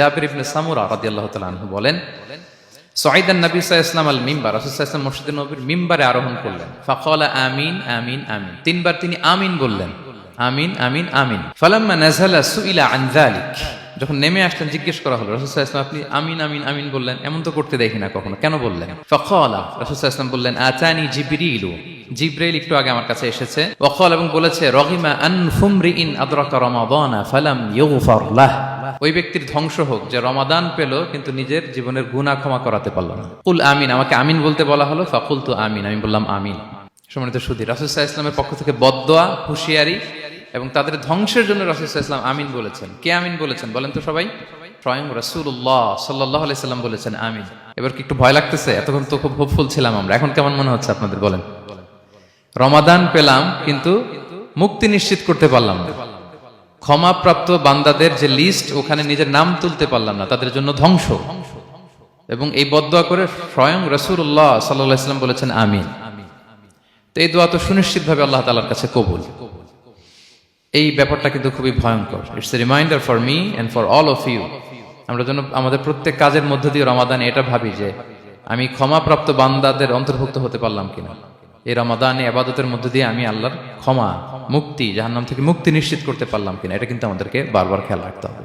জাবির ইবনে সামুরা আনহু বলেন সাইদান নবী আল মিম্বার মিম্বারে আরোহণ করলেন। আমিন আমিন আমিন। তিনবার তিনি আমিন বললেন। আমিন আমিন আমিন। ফালাম্মা সুইলা যখন নেমে আসলেন, জিজ্ঞেস করা হলো আপনি আমিন আমিন আমিন বললেন? এমন তো করতে দেখি না কখনো। কেন বললেন? ফাকালা রাসূল বললেন, আতানি জিবরিলু। জিব্রাইল একটু আগে আমার কাছে এসেছে। ওয়াকাল এবং বলেছে, রহিমা আন ফুমরিইন আদরাকা রমাদানা, ফালাম ইউগফার লাহ। ওই ব্যক্তির ধ্বংস হোক, যে রমাদান পেল, কিন্তু নিজের জীবনের গুনাহ ক্ষমা করাতে পারল না। কুল আমিন, আমাকে আমিন বলতে বলা হলো ফাকুল তো আমিন, আমি বললাম আমিন। সম্মানিত সুধী রাসুসাহ ইসলামের পক্ষ থেকে বদোয়া হুঁশিয়ারি এবং তাদের ধ্বংসের জন্য রাসুসাহ ইসলাম আমিন বলেছেন। কে আমিন বলেছেন বলেন তো সবাই? স্বয়ং সাল্লাহ আলাইসাল্লাম বলেছেন আমিন। এবার কি একটু ভয় লাগতেছে? এতক্ষণ তো খুব হোপফুল ছিলাম আমরা। এখন কেমন মনে হচ্ছে আপনাদের বলেন? রমাদান পেলাম, কিন্তু মুক্তি নিশ্চিত করতে পারলাম না। ক্ষমাপ্রাপ্ত বান্দাদের যে লিস্ট ওখানে নিজের নাম তুলতে পারলাম না, তাদের জন্য ধ্বংস। এবং এই বদয়া করে স্বয়ং রসুল্লাহ সাল্লাহ ইসলাম বলেছেন, আমিন। তো এই দোয়া তো সুনিশ্চিত ভাবে আল্লাহ তালার কাছে কবুল। এই ব্যাপারটা কিন্তু খুবই ভয়ঙ্কর। It's a reminder for me and for all of you আমরা যেন আমাদের প্রত্যেক কাজের মধ্য দিয়ে রমাদানে এটা ভাবি যে, আমি ক্ষমাপ্রাপ্ত বান্দাদের অন্তর্ভুক্ত হতে পারলাম কিনা? এই রমাদানে আবাদতের মধ্য দিয়ে আমি আল্লাহর ক্ষমা, মুক্তি, জাহান্নাম থেকে মুক্তি নিশ্চিত করতে পারলাম কিনা, এটা কিন্তু আমাদেরকে বারবার খেয়াল রাখতে হবে।